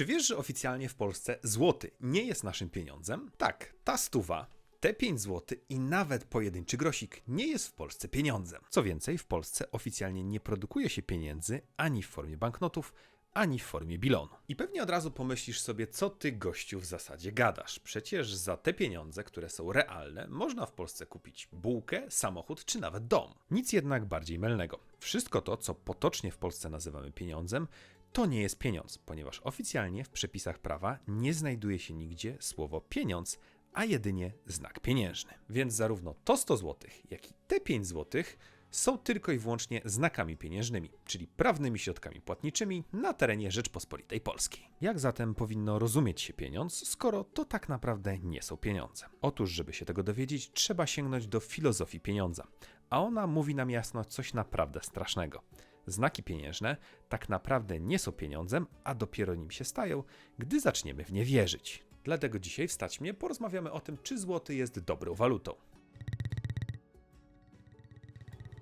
Czy wiesz, że oficjalnie w Polsce złoty nie jest naszym pieniądzem? Tak, ta stuwa, te 5 zł i nawet pojedynczy grosik nie jest w Polsce pieniądzem. Co więcej, w Polsce oficjalnie nie produkuje się pieniędzy ani w formie banknotów, ani w formie bilonu. I pewnie od razu pomyślisz sobie, co ty gościu w zasadzie gadasz. Przecież za te pieniądze, które są realne, można w Polsce kupić bułkę, samochód czy nawet dom. Nic jednak bardziej mylnego. Wszystko to, co potocznie w Polsce nazywamy pieniądzem, to nie jest pieniądz, ponieważ oficjalnie w przepisach prawa nie znajduje się nigdzie słowo pieniądz, a jedynie znak pieniężny. Więc zarówno to 100 zł, jak i te 5 zł są tylko i wyłącznie znakami pieniężnymi, czyli prawnymi środkami płatniczymi na terenie Rzeczpospolitej Polskiej. Jak zatem powinno rozumieć się pieniądz, skoro to tak naprawdę nie są pieniądze? Otóż, żeby się tego dowiedzieć, trzeba sięgnąć do filozofii pieniądza, a ona mówi nam jasno coś naprawdę strasznego. Znaki pieniężne tak naprawdę nie są pieniądzem, a dopiero nim się stają, gdy zaczniemy w nie wierzyć. Dlatego dzisiaj w Stać porozmawiamy o tym, czy złoty jest dobrą walutą.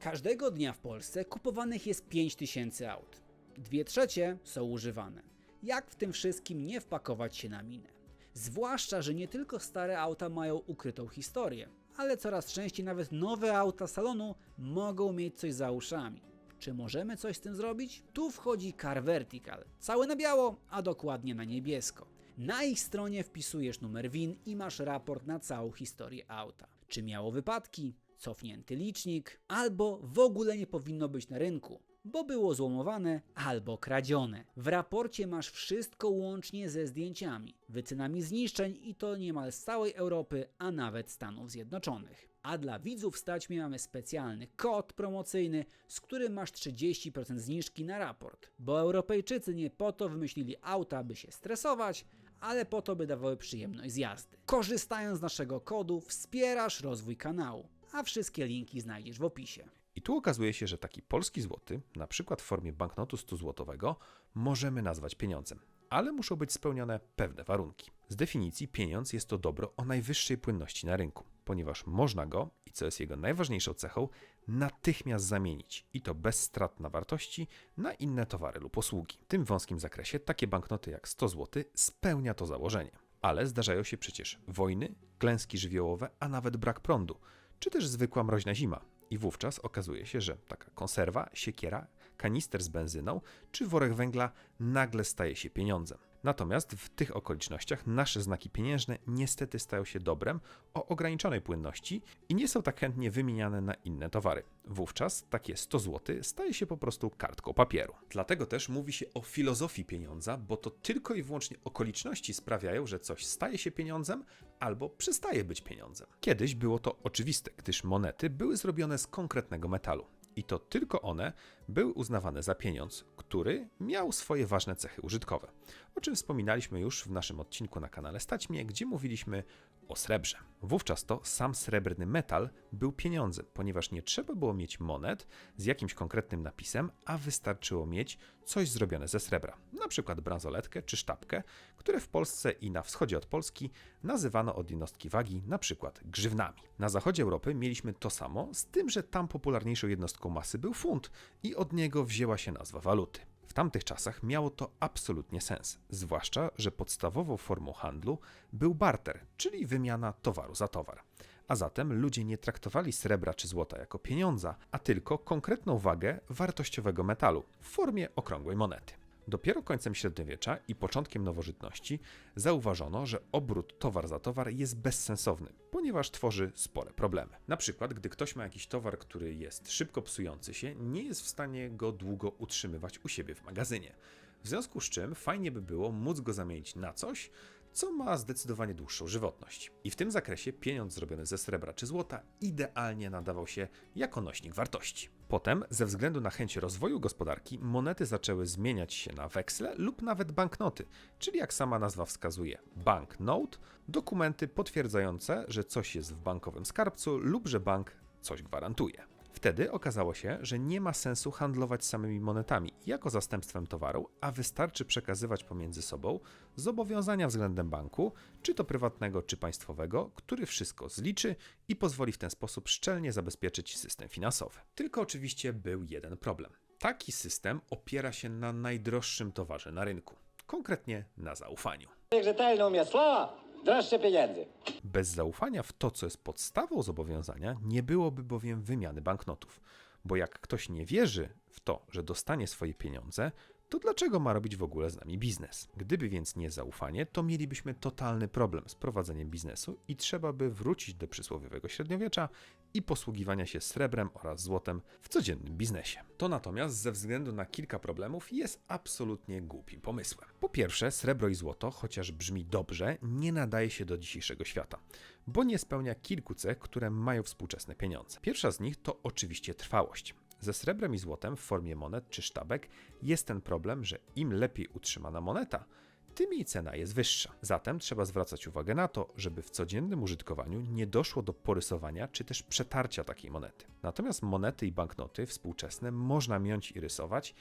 Każdego dnia w Polsce kupowanych jest 5000 aut. Dwie trzecie są używane. Jak w tym wszystkim nie wpakować się na minę? Zwłaszcza, że nie tylko stare auta mają ukrytą historię, ale coraz częściej nawet nowe auta salonu mogą mieć coś za uszami. Czy możemy coś z tym zrobić? Tu wchodzi Car Vertical, cały na biało, a dokładnie na niebiesko. Na ich stronie wpisujesz numer WIN i masz raport na całą historię auta. Czy miało wypadki, cofnięty licznik, albo w ogóle nie powinno być na rynku, bo było złomowane albo kradzione. W raporcie masz wszystko łącznie ze zdjęciami, wycenami zniszczeń i to niemal z całej Europy, a nawet Stanów Zjednoczonych. A dla widzów stać mamy specjalny kod promocyjny, z którym masz 30% zniżki na raport. Bo Europejczycy nie po to wymyślili auta, by się stresować, ale po to, by dawały przyjemność z jazdy. Korzystając z naszego kodu, wspierasz rozwój kanału, a wszystkie linki znajdziesz w opisie. I tu okazuje się, że taki polski złoty, na przykład w formie banknotu 100 złotowego, możemy nazwać pieniądzem, ale muszą być spełnione pewne warunki. Z definicji pieniądz jest to dobro o najwyższej płynności na rynku, ponieważ można go, i co jest jego najważniejszą cechą, natychmiast zamienić i to bez strat na wartości na inne towary lub usługi. W tym wąskim zakresie takie banknoty jak 100 zł spełnia to założenie. Ale zdarzają się przecież wojny, klęski żywiołowe, a nawet brak prądu, czy też zwykła mroźna zima. I wówczas okazuje się, że taka konserwa, siekiera, kanister z benzyną czy worek węgla nagle staje się pieniądzem. Natomiast w tych okolicznościach nasze znaki pieniężne niestety stają się dobrem o ograniczonej płynności i nie są tak chętnie wymieniane na inne towary. Wówczas takie 100 zł staje się po prostu kartką papieru. Dlatego też mówi się o filozofii pieniądza, bo to tylko i wyłącznie okoliczności sprawiają, że coś staje się pieniądzem albo przestaje być pieniądzem. Kiedyś było to oczywiste, gdyż monety były zrobione z konkretnego metalu i to tylko one były uznawane za pieniądz, który miał swoje ważne cechy użytkowe, o czym wspominaliśmy już w naszym odcinku na kanale Stać Mnie, gdzie mówiliśmy o srebrze. Wówczas to sam srebrny metal był pieniądzem, ponieważ nie trzeba było mieć monet z jakimś konkretnym napisem, a wystarczyło mieć coś zrobione ze srebra, na przykład bransoletkę czy sztabkę, które w Polsce i na wschodzie od Polski nazywano od jednostki wagi na przykład grzywnami. Na zachodzie Europy mieliśmy to samo, z tym, że tam popularniejszą jednostką masy był funt i od niego wzięła się nazwa waluty. W tamtych czasach miało to absolutnie sens, zwłaszcza, że podstawową formą handlu był barter, czyli wymiana towaru za towar. A zatem ludzie nie traktowali srebra czy złota jako pieniądza, a tylko konkretną wagę wartościowego metalu w formie okrągłej monety. Dopiero końcem średniowiecza i początkiem nowożytności zauważono, że obrót towar za towar jest bezsensowny, ponieważ tworzy spore problemy. Na przykład, gdy ktoś ma jakiś towar, który jest szybko psujący się, nie jest w stanie go długo utrzymywać u siebie w magazynie. W związku z czym fajnie by było móc go zamienić na coś, co ma zdecydowanie dłuższą żywotność. I w tym zakresie pieniądz zrobiony ze srebra czy złota idealnie nadawał się jako nośnik wartości. Potem, ze względu na chęć rozwoju gospodarki, monety zaczęły zmieniać się na weksle lub nawet banknoty, czyli jak sama nazwa wskazuje, banknote, dokumenty potwierdzające, że coś jest w bankowym skarbcu lub że bank coś gwarantuje. Wtedy okazało się, że nie ma sensu handlować samymi monetami jako zastępstwem towaru, a wystarczy przekazywać pomiędzy sobą zobowiązania względem banku, czy to prywatnego, czy państwowego, który wszystko zliczy i pozwoli w ten sposób szczelnie zabezpieczyć system finansowy. Tylko oczywiście był jeden problem. Taki system opiera się na najdroższym towarze na rynku konkretnie na zaufaniu. Rzetelny umiast słowa, droższe pieniędzy. Bez zaufania w to, co jest podstawą zobowiązania, nie byłoby bowiem wymiany banknotów. Bo jak ktoś nie wierzy w to, że dostanie swoje pieniądze, to dlaczego ma robić w ogóle z nami biznes? Gdyby więc nie zaufanie, to mielibyśmy totalny problem z prowadzeniem biznesu i trzeba by wrócić do przysłowiowego średniowiecza i posługiwania się srebrem oraz złotem w codziennym biznesie. To natomiast ze względu na kilka problemów jest absolutnie głupim pomysłem. Po pierwsze, srebro i złoto, chociaż brzmi dobrze, nie nadaje się do dzisiejszego świata, bo nie spełnia kilku cech, które mają współczesne pieniądze. Pierwsza z nich to oczywiście trwałość. Ze srebrem i złotem w formie monet czy sztabek jest ten problem, że im lepiej utrzymana moneta, tym jej cena jest wyższa. Zatem trzeba zwracać uwagę na to, żeby w codziennym użytkowaniu nie doszło do porysowania czy też przetarcia takiej monety. Natomiast monety i banknoty współczesne można miąć i rysować,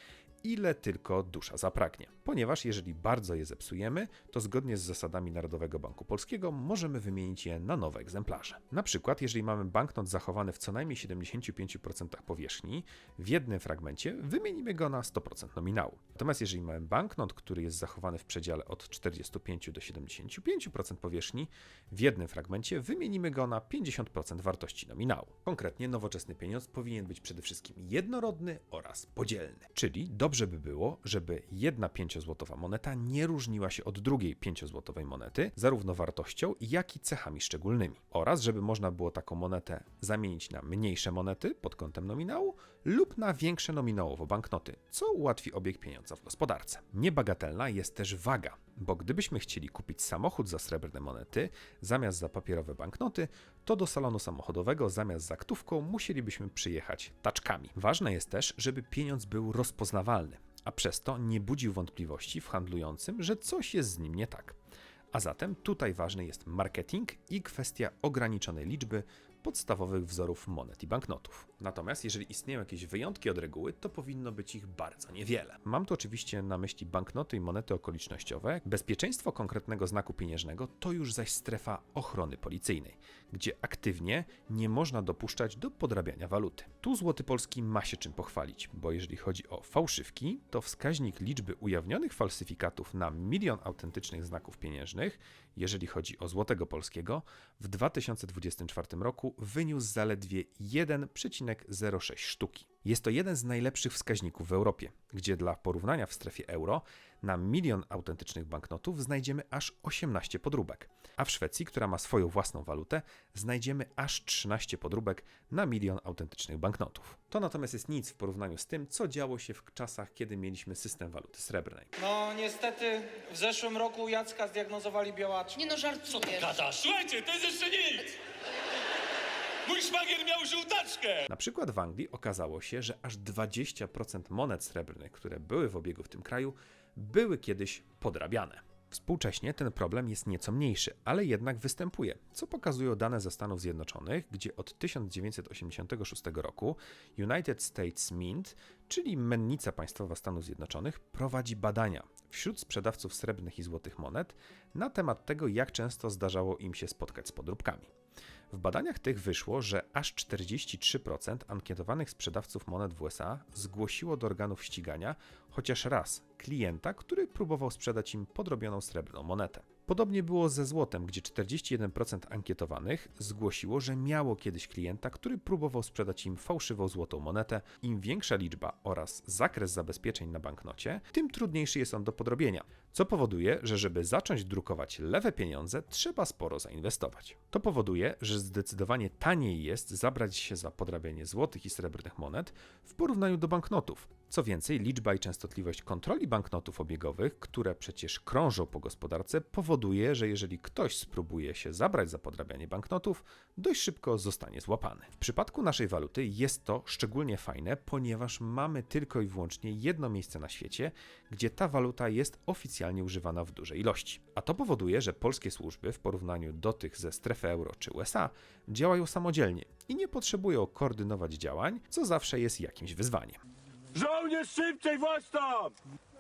ile tylko dusza zapragnie. Ponieważ jeżeli bardzo je zepsujemy, to zgodnie z zasadami Narodowego Banku Polskiego możemy wymienić je na nowe egzemplarze. Na przykład, jeżeli mamy banknot zachowany w co najmniej 75% powierzchni, w jednym fragmencie wymienimy go na 100% nominału. Natomiast jeżeli mamy banknot, który jest zachowany w przedziale od 45 do 75% powierzchni, w jednym fragmencie wymienimy go na 50% wartości nominału. Konkretnie nowoczesny pieniądz powinien być przede wszystkim jednorodny oraz podzielny. Czyli dobrze by było, żeby jedna 5-złotowa moneta nie różniła się od drugiej 5-złotowej monety, zarówno wartością, jak i cechami szczególnymi. Oraz żeby można było taką monetę zamienić na mniejsze monety pod kątem nominału lub na większe nominałowo banknoty, co ułatwi obieg pieniądza w gospodarce. Niebagatelna jest też waga, bo gdybyśmy chcieli kupić samochód za srebrne monety zamiast za papierowe banknoty, to do salonu samochodowego zamiast za któwką musielibyśmy przyjechać taczkami. Ważne jest też, żeby pieniądz był rozpoznawalny, a przez to nie budził wątpliwości w handlującym, że coś jest z nim nie tak. A zatem tutaj ważny jest marketing i kwestia ograniczonej liczby podstawowych wzorów monet i banknotów. Natomiast jeżeli istnieją jakieś wyjątki od reguły, to powinno być ich bardzo niewiele. Mam tu oczywiście na myśli banknoty i monety okolicznościowe. Bezpieczeństwo konkretnego znaku pieniężnego to już zaś strefa ochrony policyjnej, gdzie aktywnie nie można dopuszczać do podrabiania waluty. Tu złoty polski ma się czym pochwalić, bo jeżeli chodzi o fałszywki, to wskaźnik liczby ujawnionych falsyfikatów na milion autentycznych znaków pieniężnych, jeżeli chodzi o złotego polskiego, w 2024 roku wyniósł zaledwie 1,06 sztuki. Jest to jeden z najlepszych wskaźników w Europie, gdzie dla porównania w strefie euro na milion autentycznych banknotów znajdziemy aż 18 podróbek, a w Szwecji, która ma swoją własną walutę, znajdziemy aż 13 podróbek na milion autentycznych banknotów. To natomiast jest nic w porównaniu z tym, co działo się w czasach, kiedy mieliśmy system waluty srebrnej. No niestety w zeszłym roku Jacka zdiagnozowali białaczkę. Nie no, żartujesz. Gadasz? Słuchajcie, to jest jeszcze nic! Mój szwagier miał żółtaczkę! Na przykład w Anglii okazało się, że aż 20% monet srebrnych, które były w obiegu w tym kraju, były kiedyś podrabiane. Współcześnie ten problem jest nieco mniejszy, ale jednak występuje, co pokazują dane ze Stanów Zjednoczonych, gdzie od 1986 roku United States Mint, czyli mennica państwowa Stanów Zjednoczonych, prowadzi badania wśród sprzedawców srebrnych i złotych monet na temat tego, jak często zdarzało im się spotkać z podróbkami. W badaniach tych wyszło, że aż 43% ankietowanych sprzedawców monet w USA zgłosiło do organów ścigania chociaż raz klienta, który próbował sprzedać im podrobioną srebrną monetę. Podobnie było ze złotem, gdzie 41% ankietowanych zgłosiło, że miało kiedyś klienta, który próbował sprzedać im fałszywą złotą monetę. Im większa liczba oraz zakres zabezpieczeń na banknocie, tym trudniejszy jest on do podrobienia, co powoduje, że żeby zacząć drukować lewe pieniądze, trzeba sporo zainwestować. To powoduje, że zdecydowanie taniej jest zabrać się za podrabianie złotych i srebrnych monet w porównaniu do banknotów. Co więcej, liczba i częstotliwość kontroli banknotów obiegowych, które przecież krążą po gospodarce, powoduje, że jeżeli ktoś spróbuje się zabrać za podrabianie banknotów, dość szybko zostanie złapany. W przypadku naszej waluty jest to szczególnie fajne, ponieważ mamy tylko i wyłącznie jedno miejsce na świecie, gdzie ta waluta jest oficjalnie używana w dużej ilości. A to powoduje, że polskie służby w porównaniu do tych ze strefy euro czy USA działają samodzielnie i nie potrzebują koordynować działań, co zawsze jest jakimś wyzwaniem. Żołnierz szybciej, właśnie tam!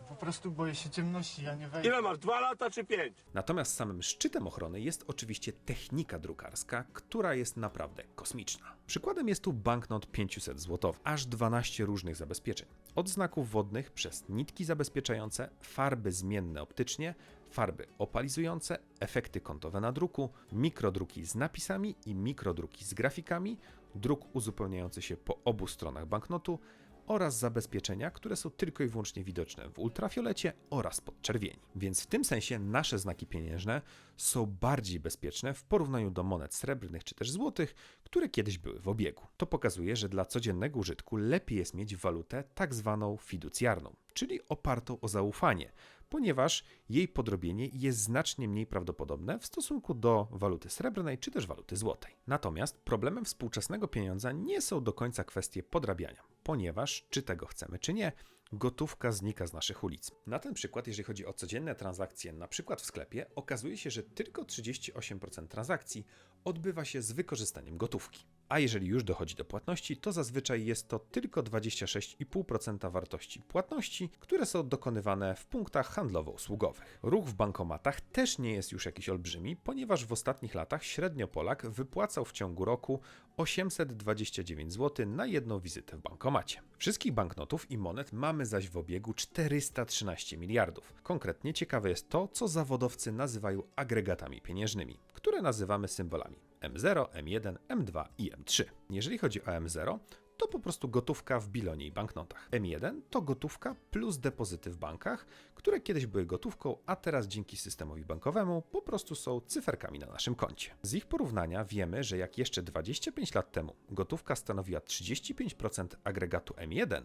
Po prostu boję się ciemności, ja nie wejdę. Ile masz, dwa lata czy pięć? Natomiast samym szczytem ochrony jest oczywiście technika drukarska, która jest naprawdę kosmiczna. Przykładem jest tu banknot 500 zł, aż 12 różnych zabezpieczeń. Od znaków wodnych przez nitki zabezpieczające, farby zmienne optycznie, farby opalizujące, efekty kątowe na druku, mikrodruki z napisami i mikrodruki z grafikami, druk uzupełniający się po obu stronach banknotu oraz zabezpieczenia, które są tylko i wyłącznie widoczne w ultrafiolecie oraz podczerwieni. Więc w tym sensie nasze znaki pieniężne są bardziej bezpieczne w porównaniu do monet srebrnych czy też złotych, które kiedyś były w obiegu. To pokazuje, że dla codziennego użytku lepiej jest mieć walutę tak zwaną fiducjarną, czyli opartą o zaufanie, ponieważ jej podrobienie jest znacznie mniej prawdopodobne w stosunku do waluty srebrnej czy też waluty złotej. Natomiast problemem współczesnego pieniądza nie są do końca kwestie podrabiania, ponieważ czy tego chcemy czy nie, gotówka znika z naszych ulic. Na ten przykład, jeżeli chodzi o codzienne transakcje, na przykład w sklepie, okazuje się, że tylko 38% transakcji odbywa się z wykorzystaniem gotówki. A jeżeli już dochodzi do płatności, to zazwyczaj jest to tylko 26,5% wartości płatności, które są dokonywane w punktach handlowo-usługowych. Ruch w bankomatach też nie jest już jakiś olbrzymi, ponieważ w ostatnich latach średnio Polak wypłacał w ciągu roku 829 zł na jedną wizytę w bankomacie. Wszystkich banknotów i monet mamy zaś w obiegu 413 miliardów. Konkretnie ciekawe jest to, co zawodowcy nazywają agregatami pieniężnymi, które nazywamy symbolami M0, M1, M2 i M3. Jeżeli chodzi o M0, to po prostu gotówka w bilonie i banknotach. M1 to gotówka plus depozyty w bankach, które kiedyś były gotówką, a teraz dzięki systemowi bankowemu po prostu są cyferkami na naszym koncie. Z ich porównania wiemy, że jak jeszcze 25 lat temu gotówka stanowiła 35% agregatu M1,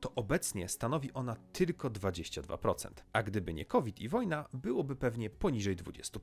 to obecnie stanowi ona tylko 22%, a gdyby nie COVID i wojna, byłoby pewnie poniżej 20%.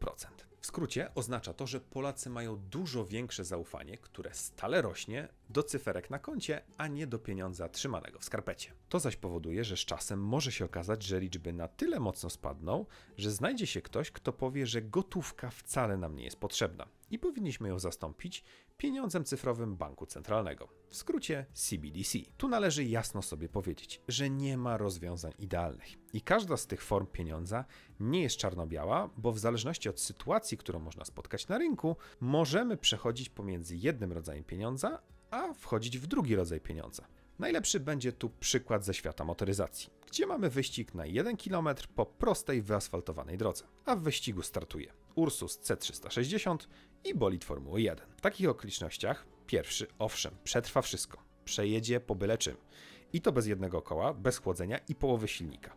W skrócie oznacza to, że Polacy mają dużo większe zaufanie, które stale rośnie, do cyferek na koncie, a nie do pieniądza trzymanego w skarpecie. To zaś powoduje, że z czasem może się okazać, że liczby na tyle mocno spadną, że znajdzie się ktoś, kto powie, że gotówka wcale nam nie jest potrzebna i powinniśmy ją zastąpić pieniądzem cyfrowym banku centralnego, w skrócie CBDC. Tu należy jasno sobie powiedzieć, że nie ma rozwiązań idealnych i każda z tych form pieniądza nie jest czarno-biała, bo w zależności od sytuacji, którą można spotkać na rynku, możemy przechodzić pomiędzy jednym rodzajem pieniądza, a wchodzić w drugi rodzaj pieniądza. Najlepszy będzie tu przykład ze świata motoryzacji, gdzie mamy wyścig na 1 km po prostej, wyasfaltowanej drodze, a w wyścigu startuje Ursus C360 i bolid Formuły 1. W takich okolicznościach pierwszy, owszem, przetrwa wszystko, przejedzie po byle czym. I to bez jednego koła, bez chłodzenia i połowy silnika.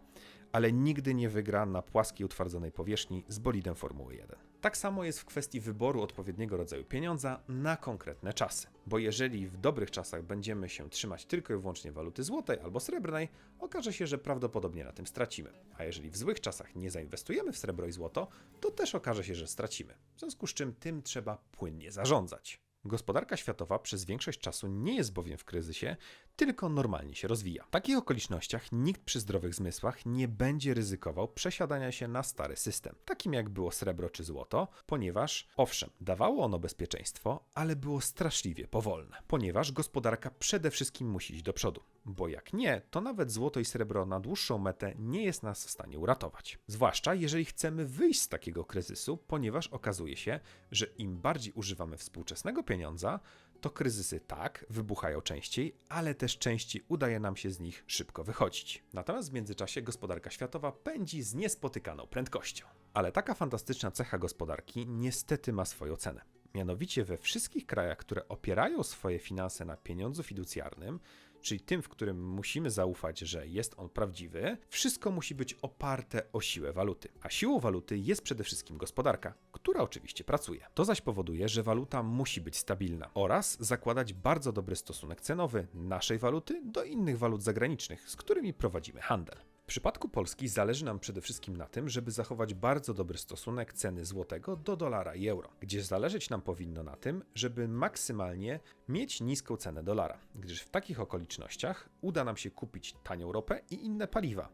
Ale nigdy nie wygra na płaskiej, utwardzonej powierzchni z bolidem Formuły 1. Tak samo jest w kwestii wyboru odpowiedniego rodzaju pieniądza na konkretne czasy. Bo jeżeli w dobrych czasach będziemy się trzymać tylko i wyłącznie waluty złotej albo srebrnej, okaże się, że prawdopodobnie na tym stracimy. A jeżeli w złych czasach nie zainwestujemy w srebro i złoto, to też okaże się, że stracimy. W związku z czym tym trzeba płynnie zarządzać. Gospodarka światowa przez większość czasu nie jest bowiem w kryzysie, tylko normalnie się rozwija. W takich okolicznościach nikt przy zdrowych zmysłach nie będzie ryzykował przesiadania się na stary system, takim jak było srebro czy złoto, ponieważ owszem, dawało ono bezpieczeństwo, ale było straszliwie powolne, ponieważ gospodarka przede wszystkim musi iść do przodu, bo jak nie, to nawet złoto i srebro na dłuższą metę nie jest nas w stanie uratować. Zwłaszcza jeżeli chcemy wyjść z takiego kryzysu, ponieważ okazuje się, że im bardziej używamy współczesnego pieniądza, to kryzysy tak wybuchają częściej, ale też częściej udaje nam się z nich szybko wychodzić. Natomiast w międzyczasie gospodarka światowa pędzi z niespotykaną prędkością. Ale taka fantastyczna cecha gospodarki niestety ma swoją cenę. Mianowicie we wszystkich krajach, które opierają swoje finanse na pieniądzu fiducjarnym, czyli tym, w którym musimy zaufać, że jest on prawdziwy, wszystko musi być oparte o siłę waluty. A siłą waluty jest przede wszystkim gospodarka, która oczywiście pracuje. To zaś powoduje, że waluta musi być stabilna oraz zakładać bardzo dobry stosunek cenowy naszej waluty do innych walut zagranicznych, z którymi prowadzimy handel. W przypadku Polski zależy nam przede wszystkim na tym, żeby zachować bardzo dobry stosunek ceny złotego do dolara i euro, gdzie zależeć nam powinno na tym, żeby maksymalnie mieć niską cenę dolara, gdyż w takich okolicznościach uda nam się kupić tanią ropę i inne paliwa,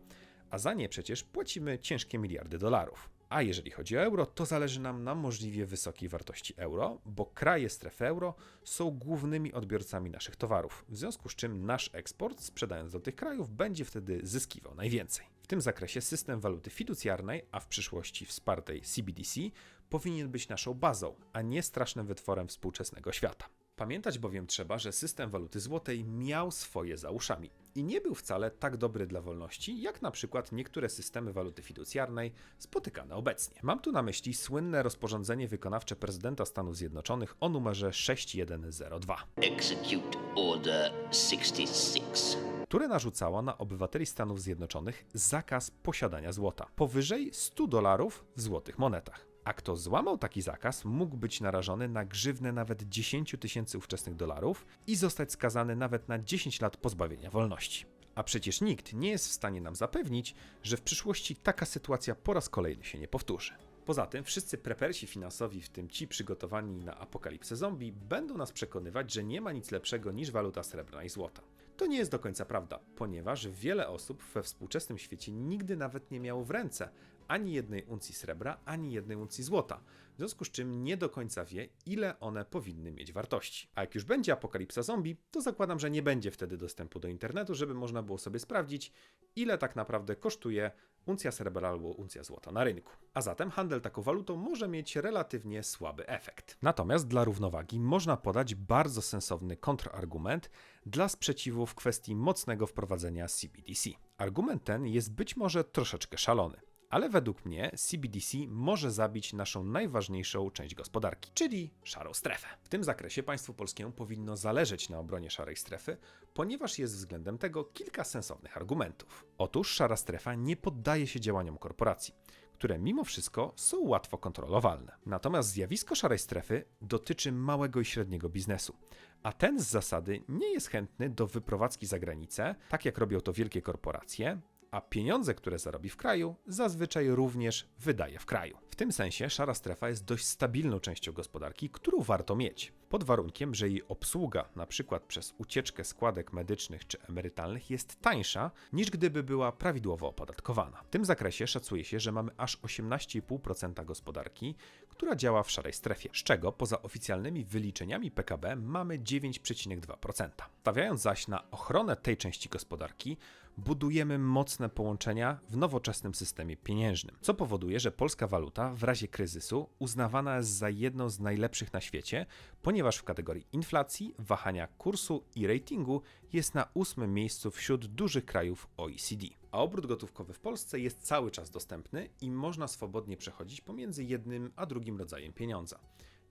a za nie przecież płacimy ciężkie miliardy dolarów. A jeżeli chodzi o euro, to zależy nam na możliwie wysokiej wartości euro, bo kraje strefy euro są głównymi odbiorcami naszych towarów, w związku z czym nasz eksport, sprzedając do tych krajów, będzie wtedy zyskiwał najwięcej. W tym zakresie system waluty fiducjarnej, a w przyszłości wspartej CBDC, powinien być naszą bazą, a nie strasznym wytworem współczesnego świata. Pamiętać bowiem trzeba, że system waluty złotej miał swoje za uszami i nie był wcale tak dobry dla wolności, jak na przykład niektóre systemy waluty fiducjarnej spotykane obecnie. Mam tu na myśli słynne rozporządzenie wykonawcze prezydenta Stanów Zjednoczonych o numerze 6102. Execute Order 66. które narzucała na obywateli Stanów Zjednoczonych zakaz posiadania złota powyżej 100 dolarów w złotych monetach. A kto złamał taki zakaz, mógł być narażony na grzywnę nawet 10 tysięcy ówczesnych dolarów i zostać skazany nawet na 10 lat pozbawienia wolności. A przecież nikt nie jest w stanie nam zapewnić, że w przyszłości taka sytuacja po raz kolejny się nie powtórzy. Poza tym wszyscy prepersi finansowi, w tym ci przygotowani na apokalipsę zombie, będą nas przekonywać, że nie ma nic lepszego niż waluta srebrna i złota. To nie jest do końca prawda, ponieważ wiele osób we współczesnym świecie nigdy nawet nie miało w ręce ani jednej uncji srebra, ani jednej uncji złota, w związku z czym nie do końca wie, ile one powinny mieć wartości. A jak już będzie apokalipsa zombie, to zakładam, że nie będzie wtedy dostępu do internetu, żeby można było sobie sprawdzić, ile tak naprawdę kosztuje uncja srebra albo uncja złota na rynku. A zatem handel taką walutą może mieć relatywnie słaby efekt. Natomiast dla równowagi można podać bardzo sensowny kontrargument dla sprzeciwu w kwestii mocnego wprowadzenia CBDC. Argument ten jest być może troszeczkę szalony. Ale według mnie CBDC może zabić naszą najważniejszą część gospodarki, czyli szarą strefę. W tym zakresie państwu polskiemu powinno zależeć na obronie szarej strefy, ponieważ jest względem tego kilka sensownych argumentów. Otóż szara strefa nie poddaje się działaniom korporacji które mimo wszystko są łatwo kontrolowalne. Natomiast zjawisko szarej strefy dotyczy małego i średniego biznesu, a ten z zasady nie jest chętny do wyprowadzki za granicę, tak jak robią to wielkie korporacje, a pieniądze, które zarobi w kraju, zazwyczaj również wydaje w kraju. W tym sensie szara strefa jest dość stabilną częścią gospodarki, którą warto mieć, pod warunkiem, że jej obsługa, przykład przez ucieczkę składek medycznych czy emerytalnych, jest tańsza niż gdyby była prawidłowo opodatkowana. W tym zakresie szacuje się, że mamy aż 18,5% gospodarki, która działa w szarej strefie, z czego poza oficjalnymi wyliczeniami PKB mamy 9,2%. Stawiając zaś na ochronę tej części gospodarki, budujemy mocne połączenia w nowoczesnym systemie pieniężnym, co powoduje, że polska waluta w razie kryzysu uznawana jest za jedną z najlepszych na świecie, ponieważ w kategorii inflacji, wahania kursu i ratingu jest na ósmym miejscu wśród dużych krajów OECD. A obrót gotówkowy w Polsce jest cały czas dostępny i można swobodnie przechodzić pomiędzy jednym a drugim rodzajem pieniądza.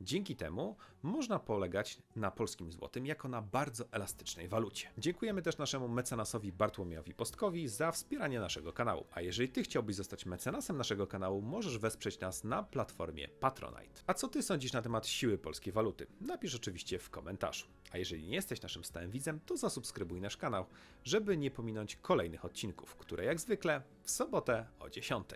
Dzięki temu można polegać na polskim złotym jako na bardzo elastycznej walucie. Dziękujemy też naszemu mecenasowi Bartłomiejowi Postkowi za wspieranie naszego kanału. A jeżeli ty chciałbyś zostać mecenasem naszego kanału, możesz wesprzeć nas na platformie Patronite. A co ty sądzisz na temat siły polskiej waluty? Napisz oczywiście w komentarzu. A jeżeli nie jesteś naszym stałym widzem, to zasubskrybuj nasz kanał, żeby nie pominąć kolejnych odcinków, które jak zwykle w sobotę o 10.